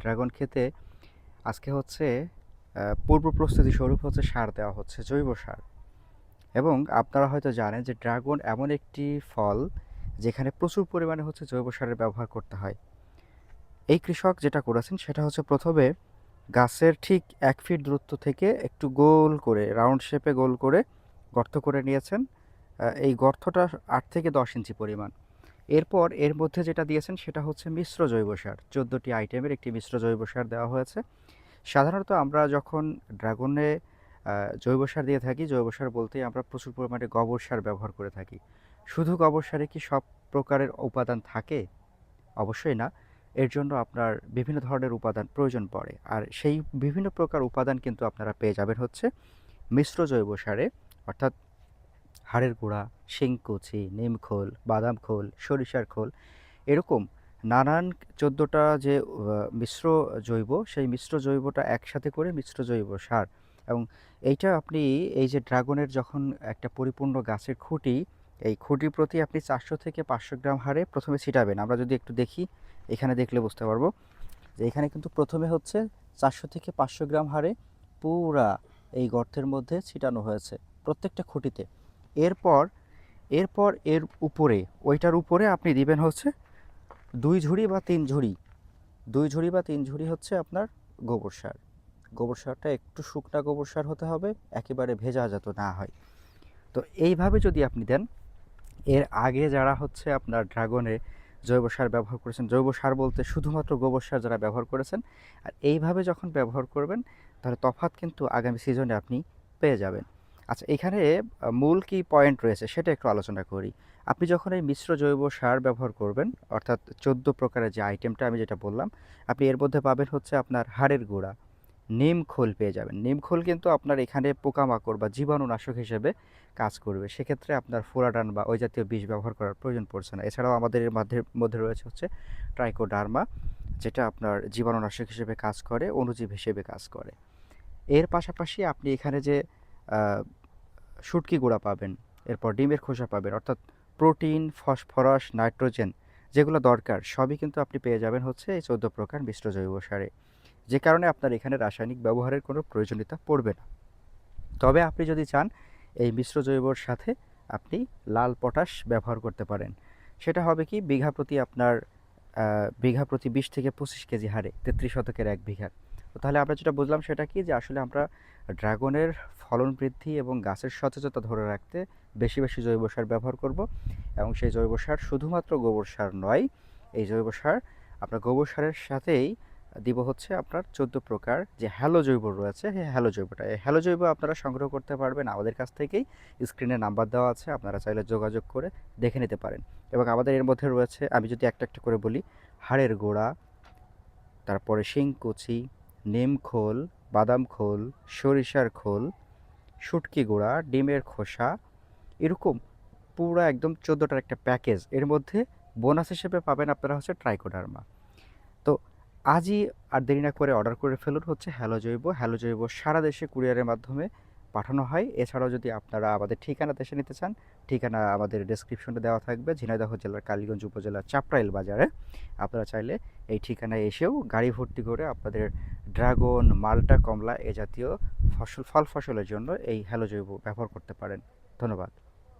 Dragon খেতে আজকে হচ্ছে পূর্ব প্রস্তুতি স্বরূপ হচ্ছে সার দেওয়া হচ্ছে, জৈব সার। এবং আপনারা হয়তো জানেন যে ড্রাগন এমন একটি ফল যেখানে প্রচুর পরিমাণে হচ্ছে জৈব সারের ব্যবহার করতে হয়। এই কৃষক যেটা করেছেন সেটা হচ্ছে প্রথমে গাছের ঠিক এক ফিট দূরত্ব থেকে একটু গোল করে, রাউন্ড শেপে গোল করে গর্ত করে নিয়েছেন। এই গর্তটা আট থেকে দশ ইঞ্চি পরিমাণ। এরপর এর মধ্যে যেটা দিয়েছেন সেটা হচ্ছে মিশ্র জৈব সার। চোদ্দোটি আইটেমের একটি মিশ্র জৈব সার দেওয়া হয়েছে। সাধারণত আমরা যখন ড্রাগনে জৈব সার দিয়ে থাকি, জৈব সার বলতেই আমরা প্রচুর পরিমাণে গোবর সার ব্যবহার করে থাকি। শুধু গোবর সারে কি সব প্রকারের উপাদান থাকে? অবশ্যই না। এর জন্য আপনার বিভিন্ন ধরনের উপাদান প্রয়োজন পড়ে। আর সেই বিভিন্ন প্রকার উপাদান কিন্তু আপনারা পেয়ে যাবেন হচ্ছে মিশ্র জৈব সারে, অর্থাৎ হাড়ের গোড়া, শিংকুচি নিমখোল বাদাম খোল, সরিষার খোল, এরকম নানান চোদ্দোটা যে মিশ্র জৈব, সেই মিশ্র জৈবটা একসাথে করে মিশ্র জৈব সার এবং এইটা আপনি এই যে ড্রাগনের যখন একটা পরিপূর্ণ গাছের খুঁটি, এই খুঁটির প্রতি আপনি চারশো থেকে পাঁচশো গ্রাম হারে প্রথমে ছিটাবেন। আমরা যদি একটু দেখি, এখানে দেখলে বুঝতে পারব যে এখানে কিন্তু প্রথমে হচ্ছে চারশো থেকে পাঁচশো গ্রাম হারে পুরা এই গর্তের মধ্যে ছিটানো হয়েছে প্রত্যেকটা খুঁটিতে। এরপর এরপর এর উপরে, ওইটার উপরে আপনি দিবেন হচ্ছে দুই ঝুড়ি বা তিন ঝুড়ি। দুই ঝুড়ি বা তিন ঝুড়ি হচ্ছে আপনার গোবর সার। গোবর সারটা একটু শুকনা গোবর সার হতে হবে, একেবারে ভেজা যাতে না হয়। তো এইভাবে যদি আপনি দেন, এর আগে যারা হচ্ছে আপনার ড্রাগনে জৈব সার ব্যবহার করেছেন, জৈব সার বলতে শুধুমাত্র গোবর সার যারা ব্যবহার করেছেন, আর এইভাবে যখন ব্যবহার করবেন, তাহলে তফাৎ কিন্তু আগামী সিজনে আপনি পেয়ে যাবেন। আচ্ছা এখানে মূল কি পয়েন্ট রয়েছে সেটা একটু আলোচনা করি। আপনি যখন এই মিশ্র জৈব সার ব্যবহার করবেন, অর্থাৎ চোদ্দ প্রকারের যে আইটেমটা আমি যেটা বললাম, আপনি এর মধ্যে পাবেন হচ্ছে আপনার হাড়ের গুঁড়া। নিম খোল পেয়ে যাবেন। নিম খোল কিন্তু আপনার এখানে পোকামাকড় বা জীবাণুনাশক হিসেবে কাজ করবে। সেক্ষেত্রে আপনার ফোরাডান বা ওই জাতীয় বিষ ব্যবহার করার প্রয়োজন পড়ছে না। এছাড়াও আমাদের এর মধ্যে মধ্যে রয়েছে হচ্ছে ট্রাইকোডার্মা যেটা আপনার জীবাণুনাশক হিসেবে কাজ করে, অণুজীব হিসেবে কাজ করে। এর পাশাপাশি আপনি এখানে যে শুটকি গুঁড়া পাবেন, এরপর ডিমের খোসা পাবেন, অর্থাৎ প্রোটিন, ফসফরাস, নাইট্রোজেন যেগুলো দরকার, সবই কিন্তু আপনি পেয়ে যাবেন হচ্ছে এই চৌদ্দ প্রকার মিশ্র জৈব সারে। যে কারণে আপনার এখানে রাসায়নিক ব্যবহারের কোনো প্রয়োজনীয়তা পড়বে না। তবে আপনি যদি চান, এই মিশ্র জৈবর সাথে আপনি লাল পটাশ ব্যবহার করতে পারেন। সেটা হবে কি, বিঘা প্রতি আপনার বিঘা প্রতি বিশ থেকে পঁচিশ কেজি হারে, তেত্রিশ শতকের এক বিঘার। তো তাহলে আমরা যেটা বুঝলাম সেটা কি? যে আসলে আমরা ড্রাগনের ফলন বৃদ্ধি এবং গাছের সতেজতা ধরে রাখতে বেশি বেশি জৈব সার ব্যবহার করব এবং সেই জৈব সার শুধুমাত্র গোবর সার নয়, এই জৈব সার আপনার গোবর সারের সাথেই দিব হচ্ছে আপনার চোদ্দ প্রকার যে হ্যালো জৈব রয়েছে এই হ্যালো জৈবটা। এই হ্যালো জৈব আপনারা সংগ্রহ করতে পারবেন আমাদের কাছ থেকেই। স্ক্রিনে নাম্বার দেওয়া আছে, আপনারা চাইলে যোগাযোগ করে দেখে নিতে পারেন। এবং আমাদের এর মধ্যে রয়েছে, আমি যদি একটা একটা করে বলি, হাড়ের গোড়া, তারপরে শিংকুচি নিম খোল, বাদাম খোল, সরিষার খোল, শুটকি গুঁড়া, ডিমের খোসা, এরকম পুরো একদম চোদ্দোটার একটা প্যাকেজ। এর মধ্যে বোনাস হিসেবে পাবেন আপনারা হচ্ছে ট্রাইকোডার্মা। তো আজই আর দেরি না করে অর্ডার করে ফেলুন হচ্ছে হ্যালো জৈব। হ্যালো জৈব সারা দেশে কুরিয়ারের মাধ্যমে পাঠানো হয়। এছাড়াও যদি আপনারা আমাদের ঠিকানা দেশে নিতে চান, ঠিকানা আমাদের ডেসক্রিপশনে দেওয়া থাকবে, ঝিনাইদহ জেলার কালীগঞ্জ উপজেলার চাপরাইল বাজারে। আপনারা চাইলে এই ঠিকানায় এসেও গাড়ি ভর্তি করে আপনাদের ড্রাগন, মাল্টা, কমলা এ জাতীয় ফসল, ফল ফসলের জন্য এই হ্যালো জৈব ব্যবহার করতে পারেন। ধন্যবাদ।